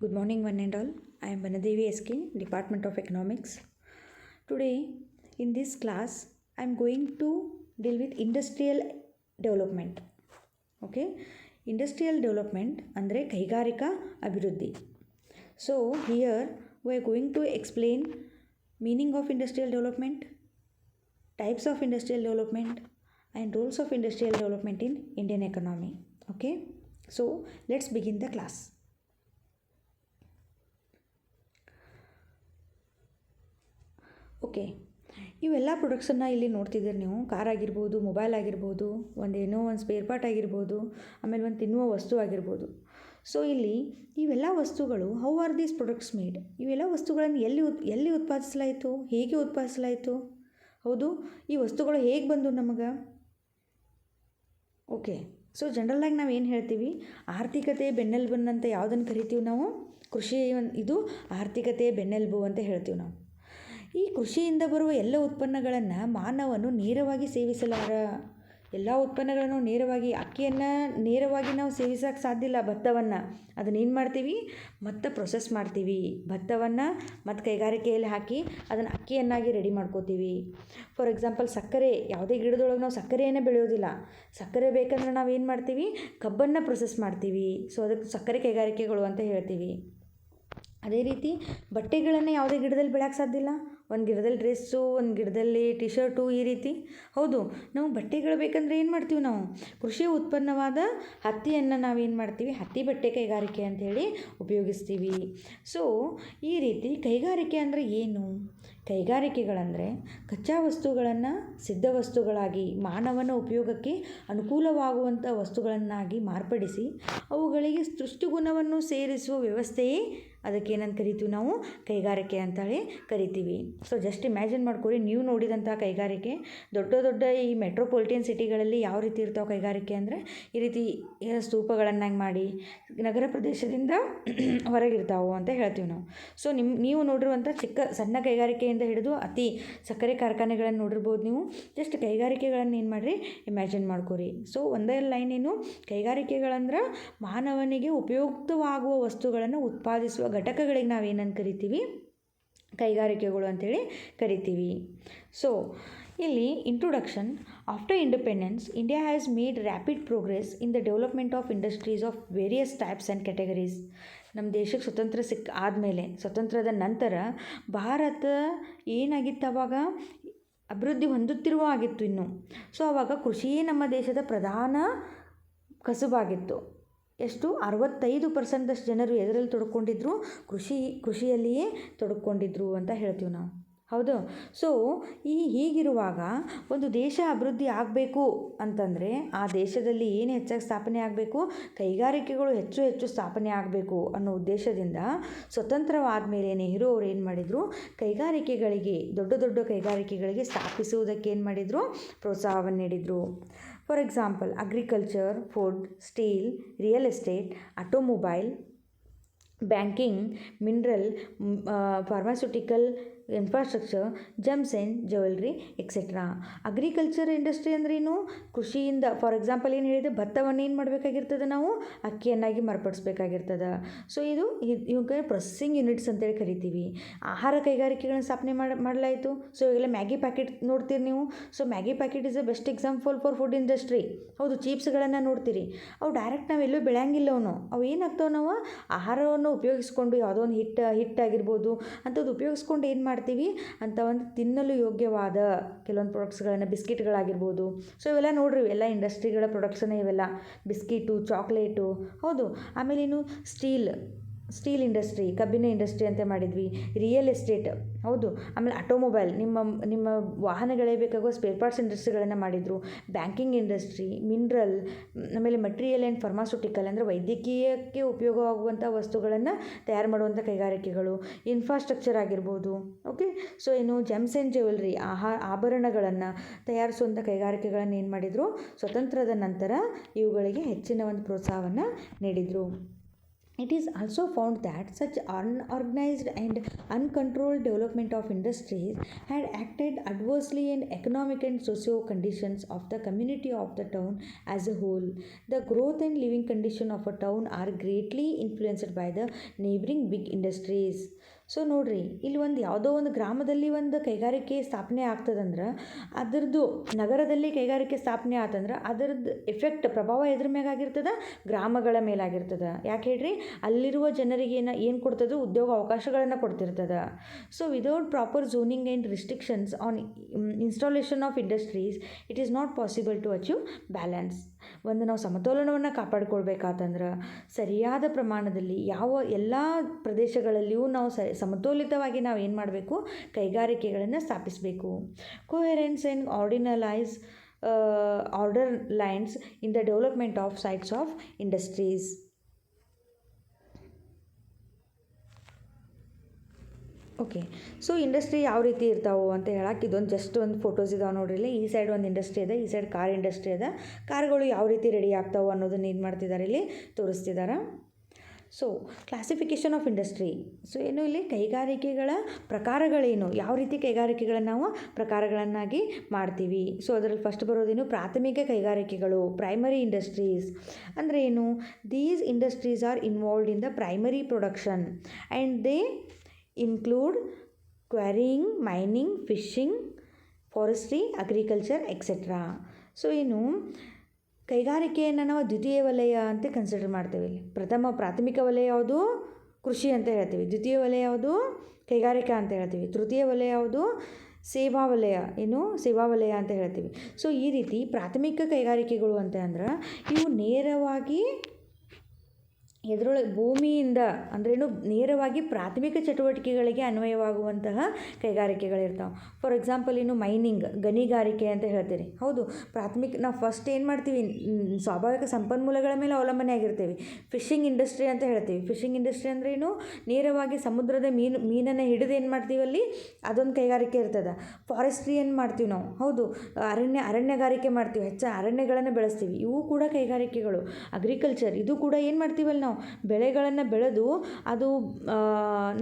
Good morning, one and all. I am Vanadevi SK, Department of Economics. Today, in this class, I am going to deal with industrial development. Okay, industrial development ಅಂದರೆ ಕೈಗಾರಿಕಾ ಅಭಿವೃದ್ಧಿ so here we are going to explain meaning of industrial development types of industrial development and roles of industrial development in indian economy okay so let's begin the class Okay. ಇವೆಲ್ಲ ಪ್ರೊಡಕ್ಟ್ಸನ್ನು ಇಲ್ಲಿ ನೋಡ್ತಿದ್ದೀರಿ ನೀವು. Car ಆಗಿರ್ಬೋದು, mobile ಆಗಿರ್ಬೋದು, ಒಂದು ಏನೋ ಒಂದು spare part ಆಗಿರ್ಬೋದು, ಆಮೇಲೆ ಒಂದು ತಿನ್ನುವ ವಸ್ತು ಆಗಿರ್ಬೋದು. ಸೊ ಇಲ್ಲಿ ಇವೆಲ್ಲ ವಸ್ತುಗಳು how are these products made ಇವೆಲ್ಲ ವಸ್ತುಗಳನ್ನು ಎಲ್ಲಿ ಉತ್, ಎಲ್ಲಿ ಉತ್ಪಾದಿಸಲಾಯಿತು? ಹೇಗೆ ಉತ್ಪಾದಿಸಲಾಯಿತು? ಹೌದು, ಈ ವಸ್ತುಗಳು ಹೇಗೆ ಬಂದು ನಮಗೆ? ಓಕೆ. ಸೊ ಜನರಲಾಗಿ ನಾವು ಏನು ಹೇಳ್ತೀವಿ? ಆರ್ಥಿಕತೆ ಬೆನ್ನೆಲುಬನ್ನಂತ ಯಾವುದನ್ನು ಕರಿತೀವಿ ನಾವು? ಕೃಷಿ ಇದು ಆರ್ಥಿಕತೆ ಬೆನ್ನೆಲುಬು ಅಂತ ಹೇಳ್ತೀವಿ ನಾವು. ಈ ಕೃಷಿಯಿಂದ ಬರುವ ಎಲ್ಲ ಉತ್ಪನ್ನಗಳನ್ನು ಮಾನವನು ನೇರವಾಗಿ ಸೇವಿಸಲಾರ? ಎಲ್ಲ ಉತ್ಪನ್ನಗಳನ್ನು ನೇರವಾಗಿ, ಅಕ್ಕಿಯನ್ನು ನೇರವಾಗಿ ನಾವು ಸೇವಿಸೋಕ್ಕೆ ಸಾಧ್ಯ ಇಲ್ಲ, ಭತ್ತವನ್ನು. ಅದನ್ನೇನು ಮಾಡ್ತೀವಿ? ಮತ್ತೆ ಪ್ರೊಸೆಸ್ ಮಾಡ್ತೀವಿ. ಭತ್ತವನ್ನು ಮತ್ತು ಕೈಗಾರಿಕೆಯಲ್ಲಿ ಹಾಕಿ ಅದನ್ನು ಅಕ್ಕಿಯನ್ನಾಗಿ ರೆಡಿ ಮಾಡ್ಕೋತೀವಿ. ಫಾರ್ ಎಕ್ಸಾಂಪಲ್ ಸಕ್ಕರೆ. ಯಾವುದೇ ಗಿಡದೊಳಗೆ ನಾವು ಸಕ್ಕರೆಯನ್ನು ಬೆಳೆಯೋದಿಲ್ಲ. ಸಕ್ಕರೆ ಬೇಕಂದ್ರೆ ನಾವು ಏನು ಮಾಡ್ತೀವಿ? ಕಬ್ಬನ್ನು ಪ್ರೊಸೆಸ್ ಮಾಡ್ತೀವಿ. ಸೊ ಅದಕ್ಕೆ ಸಕ್ಕರೆ ಕೈಗಾರಿಕೆಗಳು ಅಂತ ಹೇಳ್ತೀವಿ. ಅದೇ ರೀತಿ ಬಟ್ಟೆಗಳನ್ನು ಯಾವುದೇ ಗಿಡದಲ್ಲಿ ಬೆಳೆಯೋಕ್ಕೆ ಸಾಧ್ಯ ಇಲ್ಲ. ಒಂದು ಗಿಡದಲ್ಲಿ ಡ್ರೆಸ್ಸು, ಒಂದು ಗಿಡದಲ್ಲಿ ಟಿ ಶರ್ಟು ಈ ರೀತಿ. ಹೌದು, ನಾವು ಬಟ್ಟೆಗಳು ಬೇಕಂದರೆ ಏನು ಮಾಡ್ತೀವಿ ನಾವು? ಕೃಷಿ ಉತ್ಪನ್ನವಾದ ಹತ್ತಿಯನ್ನು ನಾವೇನು ಮಾಡ್ತೀವಿ? ಹತ್ತಿ ಬಟ್ಟೆ ಕೈಗಾರಿಕೆ ಅಂಥೇಳಿ ಉಪಯೋಗಿಸ್ತೀವಿ. ಸೊ ಈ ರೀತಿ ಕೈಗಾರಿಕೆ ಅಂದರೆ ಏನು? ಕೈಗಾರಿಕೆಗಳಂದರೆ ಕಚ್ಚಾ ವಸ್ತುಗಳನ್ನು ಸಿದ್ಧ ವಸ್ತುಗಳಾಗಿ, ಮಾನವನ ಉಪಯೋಗಕ್ಕೆ ಅನುಕೂಲವಾಗುವಂಥ ವಸ್ತುಗಳನ್ನಾಗಿ ಮಾರ್ಪಡಿಸಿ, ಅವುಗಳಿಗೆ ಸೃಷ್ಟಿಗುಣವನ್ನು ಸೇರಿಸುವ ವ್ಯವಸ್ಥೆಯೇ ಅದಕ್ಕೆ ಏನಂತ ಕರಿತೀವಿ ನಾವು ಕೈಗಾರಿಕೆ ಅಂತೇಳಿ ಕರಿತೀವಿ. ಸೊ ಜಸ್ಟ್ ಇಮ್ಯಾಜಿನ್ ಮಾಡ್ಕೊರಿ ನೀವು ನೋಡಿದಂಥ ಕೈಗಾರಿಕೆ, ದೊಡ್ಡ ದೊಡ್ಡ ಈ ಮೆಟ್ರೋಪಾಲಿಟನ್ ಸಿಟಿಗಳಲ್ಲಿ ಯಾವ ರೀತಿ ಇರ್ತಾವೆ ಕೈಗಾರಿಕೆ ಅಂದರೆ, ಈ ರೀತಿ ಸ್ತೂಪಗಳನ್ನಾಗಿ ಮಾಡಿ, ನಗರ ಪ್ರದೇಶದಿಂದ ಹೊರಗಿರ್ತಾವೆ ಅಂತ ಹೇಳ್ತೀವಿ ನಾವು. ಸೊ ನಿಮ್ಮ ನೀವು ನೋಡಿರುವಂಥ ಚಿಕ್ಕ, ಸಣ್ಣ ಕೈಗಾರಿಕೆಯಿಂದ ಹಿಡಿದು ಅತಿ ಸಕ್ಕರೆ ಕಾರ್ಖಾನೆಗಳನ್ನು ನೋಡಿರ್ಬೋದು ನೀವು. ಜಸ್ಟ್ ಕೈಗಾರಿಕೆಗಳನ್ನು ಏನು ಮಾಡಿರಿ ಇಮ್ಯಾಜಿನ್ ಮಾಡ್ಕೊರಿ. ಸೊ ಒಂದೇ ಲೈನ್ ಏನು, ಕೈಗಾರಿಕೆಗಳಂದ್ರೆ ಮಾನವನಿಗೆ ಉಪಯುಕ್ತವಾಗುವ ವಸ್ತುಗಳನ್ನು ಉತ್ಪಾದಿಸುವ ಘಟಕಗಳಿಗೆ ನಾವು ಏನಂತ ಕರಿತೀವಿ? ಕೈಗಾರಿಕೆಗಳು ಅಂತೇಳಿ ಕರಿತೀವಿ. ಸೊ ಇಲ್ಲಿ introduction after independence India has made rapid progress in the development of industries of various types and categories ನಮ್ಮ ದೇಶಕ್ಕೆ ಸ್ವತಂತ್ರ ಸಿಕ್ಕ ಆದಮೇಲೆ, ಸ್ವತಂತ್ರದ ನಂತರ ಭಾರತ ಏನಾಗಿತ್ತು ಅವಾಗ? ಅಭಿವೃದ್ಧಿ ಹೊಂದುತ್ತಿರುವ ಆಗಿತ್ತು ಇನ್ನು. ಸೊ ಅವಾಗ ಕೃಷಿಯೇ ನಮ್ಮ ದೇಶದ ಪ್ರಧಾನ ಕಸುಬಾಗಿತ್ತು. ಎಷ್ಟು? ಅರವತ್ತೈದು ಪರ್ಸೆಂಟಷ್ಟು ಜನರು ಎದರಲ್ಲಿ ತೊಡ್ಕೊಂಡಿದ್ರು, ಕೃಷಿ, ಕೃಷಿಯಲ್ಲಿಯೇ ತೊಡ್ಕೊಂಡಿದ್ರು ಅಂತ ಹೇಳ್ತೀವಿ ನಾವು. ಹೌದು? ಸೊ ಈ ಹೀಗಿರುವಾಗ ಒಂದು ದೇಶ ಅಭಿವೃದ್ಧಿ ಆಗಬೇಕು ಅಂತಂದರೆ ಆ ದೇಶದಲ್ಲಿ ಏನು ಹೆಚ್ಚಾಗಿ ಸ್ಥಾಪನೆ ಆಗಬೇಕು? ಕೈಗಾರಿಕೆಗಳು ಹೆಚ್ಚು ಹೆಚ್ಚು ಸ್ಥಾಪನೆ ಆಗಬೇಕು ಅನ್ನೋ ಉದ್ದೇಶದಿಂದ ಸ್ವತಂತ್ರವಾದ ಮೇಲೆ ನೆಹರು ಅವರು ಏನು ಮಾಡಿದರು? ಕೈಗಾರಿಕೆಗಳಿಗೆ, ದೊಡ್ಡ ದೊಡ್ಡ ಕೈಗಾರಿಕೆಗಳಿಗೆ ಸ್ಥಾಪಿಸುವುದಕ್ಕೆ ಏನು ಮಾಡಿದರು? ಪ್ರೋತ್ಸಾಹವನ್ನು ನೀಡಿದರು. For example, agriculture, food, steel, real estate, automobile, banking, mineral, mm, uh, pharmaceutical, infrastructure gems and jewellery etcetera agriculture industry ಅಂದ್ರೇನು? ಕೃಷಿಯಿಂದ ಫಾರ್ ಎಕ್ಸಾಂಪಲ್ ಏನು ಹೇಳಿದೆ? ಭತ್ತವನ್ನು ಏನು ಮಾಡಬೇಕಾಗಿರ್ತದೆ ನಾವು? ಅಕ್ಕಿಯನ್ನಾಗಿ ಮಾರ್ಪಡಿಸ್ಬೇಕಾಗಿರ್ತದೆ. ಸೊ ಇದು ಇವಾಗ ಪ್ರೊಸೆಸಿಂಗ್ ಯೂನಿಟ್ಸ್ ಅಂತೇಳಿ ಕರಿತೀವಿ. ಆಹಾರ ಕೈಗಾರಿಕೆಗಳನ್ನ ಸ್ಥಾಪನೆ ಮಾಡಿ ಮಾಡಲಾಯಿತು. ಸೊ ಇವಾಗೆಲ್ಲ ಮ್ಯಾಗಿ ಪ್ಯಾಕೆಟ್ ನೋಡ್ತೀರಿ ನೀವು? So Maggi packet is a best example for food industry ಹೌದು ಚೀಪ್ಸ್ಗಳನ್ನು ನೋಡ್ತೀರಿ. ಅವು ಡೈರೆಕ್ಟ್ ನಾವು ಎಲ್ಲೂ ಬೆಳೆಯಂಗಿಲ್ಲ ಅವನು. ಅವು ಏನಾಗ್ತಾವೆ ನಾವು? ಆಹಾರವನ್ನು ಉಪಯೋಗಿಸ್ಕೊಂಡು, ಯಾವುದೋ ಒಂದು ಹಿಟ್ಟು ಹಿಟ್ಟಾಗಿರ್ಬೋದು ಅಂಥದ್ದು ಉಪಯೋಗಿಸ್ಕೊಂಡು ಏನು ಮಾಡ್ತೀವಿ? ಅಂತ ಒಂದು ತಿನ್ನಲು ಯೋಗ್ಯವಾದ ಕೆಲವೊಂದು ಪ್ರಾಡಕ್ಟ್ಸ್ಗಳನ್ನು ಬಿಸ್ಕಿಟ್ಗಳಾಗಿರ್ಬೋದು. ಸೊ ಇವೆಲ್ಲ ನೋಡ್ರಿ ಎಲ್ಲ ಇಂಡಸ್ಟ್ರಿಗಳ ಪ್ರೊಡಕ್ಟ್ಸನ್ನೇ ಇವೆಲ್ಲ. ಬಿಸ್ಕಿಟು ಚಾಕ್ಲೇಟು ಹೌದು. ಆಮೇಲೆ ಇನ್ನು ಸ್ಟೀಲ್ ಸ್ಟೀಲ್ ಇಂಡಸ್ಟ್ರಿ, ಕಬ್ಬಿನ ಇಂಡಸ್ಟ್ರಿ ಅಂತ ಮಾಡಿದ್ವಿ. ರಿಯಲ್ ಎಸ್ಟೇಟ್, ಹೌದು. ಆಮೇಲೆ ಆಟೋಮೊಬೈಲ್, ನಿಮ್ಮ ನಿಮ್ಮ ವಾಹನಗಳೇ ಬೇಕಾಗುವ ಸ್ಪೇರ್ ಪಾರ್ಟ್ಸ್ ಇಂಡಸ್ಟ್ರಿಗಳನ್ನು ಮಾಡಿದರು. ಬ್ಯಾಂಕಿಂಗ್ ಇಂಡಸ್ಟ್ರಿ, ಮಿನ್ರಲ್, ಆಮೇಲೆ ಮೆಟೀರಿಯಲ್ ಆ್ಯಂಡ್ ಫಾರ್ಮಾಸ್ಯೂಟಿಕಲ್ ಅಂದರೆ ವೈದ್ಯಕೀಯಕ್ಕೆ ಉಪಯೋಗವಾಗುವಂಥ ವಸ್ತುಗಳನ್ನು ತಯಾರು ಮಾಡುವಂಥ ಕೈಗಾರಿಕೆಗಳು. ಇನ್ಫ್ರಾಸ್ಟ್ರಕ್ಚರ್ ಆಗಿರ್ಬೋದು, ಓಕೆ? ಸೊ, ಇನ್ನು ಜೆಮ್ಸ್ ಆ್ಯಂಡ್ ಜ್ಯುವೆಲ್ರಿ ಆಹಾ ಆಭರಣಗಳನ್ನು ತಯಾರಿಸುವಂಥ ಕೈಗಾರಿಕೆಗಳನ್ನು ಏನು ಮಾಡಿದರು? ಸ್ವತಂತ್ರದ ನಂತರ ಇವುಗಳಿಗೆ ಹೆಚ್ಚಿನ ಒಂದು ಪ್ರೋತ್ಸಾಹವನ್ನು ನೀಡಿದರು. It is also found that such unorganized and uncontrolled development of industries had acted adversely in economic and socio conditions of the community of the town as a whole. The growth and living condition of a town are greatly influenced by the neighboring big industries. So ನೋಡಿರಿ, ಇಲ್ಲಿ ಒಂದು ಯಾವುದೋ ಒಂದು ಗ್ರಾಮದಲ್ಲಿ ಒಂದು ಕೈಗಾರಿಕೆ ಸ್ಥಾಪನೆ ಆಗ್ತದಂದ್ರೆ ಅದರದ್ದು ನಗರದಲ್ಲಿ ಕೈಗಾರಿಕೆ ಸ್ಥಾಪನೆ ಆತಂದ್ರೆ ಅದರದ್ದು ಎಫೆಕ್ಟ್ ಪ್ರಭಾವ ಎದ್ರ ಮ್ಯಾಗ ಆಗಿರ್ತದೆ? ಗ್ರಾಮಗಳ ಮೇಲಾಗಿರ್ತದೆ ಯಾಕೆ ಹೇಳ್ರಿ? ಅಲ್ಲಿರುವ ಜನರಿಗೆ ಏನು ಏನು ಕೊಡ್ತದೆ? ಉದ್ಯೋಗ ಅವಕಾಶಗಳನ್ನು ಕೊಡ್ತಿರ್ತದೆ. So without proper zoning and restrictions on installation of industries it is not possible to achieve balance ಒಂದು ನಾವು ಸಮತೋಲನವನ್ನು ಕಾಪಾಡ್ಕೊಳ್ಬೇಕಾತಂದ್ರೆ ಸರಿಯಾದ ಪ್ರಮಾಣದಲ್ಲಿ ಯಾವ ಎಲ್ಲ ಪ್ರದೇಶಗಳಲ್ಲಿಯೂ ನಾವು ಸಮತೋಲಿತವಾಗಿ ನಾವು ಏನು ಮಾಡಬೇಕು? ಕೈಗಾರಿಕೆಗಳನ್ನು ಸ್ಥಾಪಿಸಬೇಕು. Coherence and ordinalise order lines in the development of sites of industries okay so industry ಯಾವ ರೀತಿ ಇರ್ತಾವೆ ಅಂತ ಹೇಳಕ್ಕೆ ಇದೊಂದು ಜಸ್ಟ್ ಒಂದು ಫೋಟೋಸ್ ಇದಾವೆ ಇಲ್ಲಿ. ಈ ಸೈಡ್ ಒಂದು ಇಂಡಸ್ಟ್ರಿ ಇದೆ, ಈ ಸೈಡ್ ಕಾರ್ ಇಂಡಸ್ಟ್ರಿ ಇದೆ. ಕಾರ್ಗಳು ಯಾವ ರೀತಿ ರೆಡಿ ಆಗ್ತಾವೆ ಅನ್ನೋದನ್ನ ಏನು ಮಾಡ್ತಿದ್ದಾರೆ ಇಲ್ಲಿ ತೋರಿಸ್ತಿದ್ದಾರೆ so classification of industry so ಏನು ಇಲ್ಲಿ? ಕೈಗಾರಿಕೆಗಳ ಪ್ರಕಾರಗಳೇನು? ಯಾವ ರೀತಿ ಕೈಗಾರಿಕೆಗಳನ್ನು ನಾವು ಪ್ರಕಾರಗಳನ್ನಾಗಿ ಮಾಡ್ತೀವಿ? ಸೊ ಅದರಲ್ಲಿ ಫಸ್ಟ್ ಬರೋದೇನು? ಪ್ರಾಥಮಿಕ ಕೈಗಾರಿಕೆಗಳು ಪ್ರೈಮರಿ ಇಂಡಸ್ಟ್ರೀಸ್ ಅಂದರೆ ಏನು? These industries are involved in the primary production and they include quarrying mining fishing forestry agriculture etcetera so ಏನು? ಕೈಗಾರಿಕೆಯನ್ನು ನಾವು ದ್ವಿತೀಯ ವಲಯ ಅಂತ ಕನ್ಸಿಡರ್ ಮಾಡ್ತೇವೆ ಇಲ್ಲಿ. ಪ್ರಥಮ ಪ್ರಾಥಮಿಕ ವಲಯ ಯಾವುದು? ಕೃಷಿ ಅಂತ ಹೇಳ್ತೀವಿ. ದ್ವಿತೀಯ ವಲಯ ಯಾವುದು? ಕೈಗಾರಿಕಾ ಅಂತ ಹೇಳ್ತೀವಿ. ತೃತೀಯ ವಲಯ ಯಾವುದು? ಸೇವಾ ವಲಯ. ಏನು? ಸೇವಾ ವಲಯ ಅಂತ ಹೇಳ್ತೀವಿ. ಸೊ ಈ ರೀತಿ ಪ್ರಾಥಮಿಕ ಕೈಗಾರಿಕೆಗಳು ಅಂತ ಅಂದ್ರೆ ಇವು ನೇರವಾಗಿ ಎದರೊಳಗೆ ಭೂಮಿಯಿಂದ ಅಂದ್ರೇನು ನೇರವಾಗಿ ಪ್ರಾಥಮಿಕ ಚಟುವಟಿಕೆಗಳಿಗೆ ಅನ್ವಯವಾಗುವಂತಹ ಕೈಗಾರಿಕೆಗಳಿರ್ತಾವೆ. ಫಾರ್ ಎಕ್ಸಾಂಪಲ್ ಇನ್ನು ಮೈನಿಂಗ್ ಗಣಿಗಾರಿಕೆ ಅಂತ ಹೇಳ್ತೀರಿ ಹೌದು, ಪ್ರಾಥಮಿಕ, ನಾವು ಫಸ್ಟ್ ಏನು ಮಾಡ್ತೀವಿ? ಸ್ವಾಭಾವಿಕ ಸಂಪನ್ಮೂಲಗಳ ಮೇಲೆ ಅವಲಂಬನೆ ಆಗಿರ್ತೀವಿ. ಫಿಶಿಂಗ್ ಇಂಡಸ್ಟ್ರಿ ಅಂತ ಹೇಳ್ತೀವಿ. ಫಿಶಿಂಗ್ ಇಂಡಸ್ಟ್ರಿ ಅಂದ್ರೆ ಏನು ನೇರವಾಗಿ ಸಮುದ್ರದ ಮೀನು, ಮೀನನ್ನು ಹಿಡಿದು ಏನು ಮಾಡ್ತೀವಿ ಅಲ್ಲಿ? ಅದೊಂದು ಕೈಗಾರಿಕೆ ಇರ್ತದೆ. ಫಾರೆಸ್ಟ್ರಿ ಏನು ಮಾಡ್ತೀವಿ ನಾವು? ಹೌದು, ಅರಣ್ಯ, ಅರಣ್ಯಗಾರಿಕೆ ಮಾಡ್ತೀವಿ. ಹೆಚ್ಚು ಅರಣ್ಯಗಳನ್ನು ಬೆಳೆಸ್ತೀವಿ. ಇವು ಕೂಡ ಕೈಗಾರಿಕೆಗಳು. ಅಗ್ರಿಕಲ್ಚರ್ ಇದು ಕೂಡ ಏನು ಮಾಡ್ತೀವಲ್ಲ ನಾವು? ಬೆಳೆಗಳನ್ನು ಬೆಳೆದು ಅದು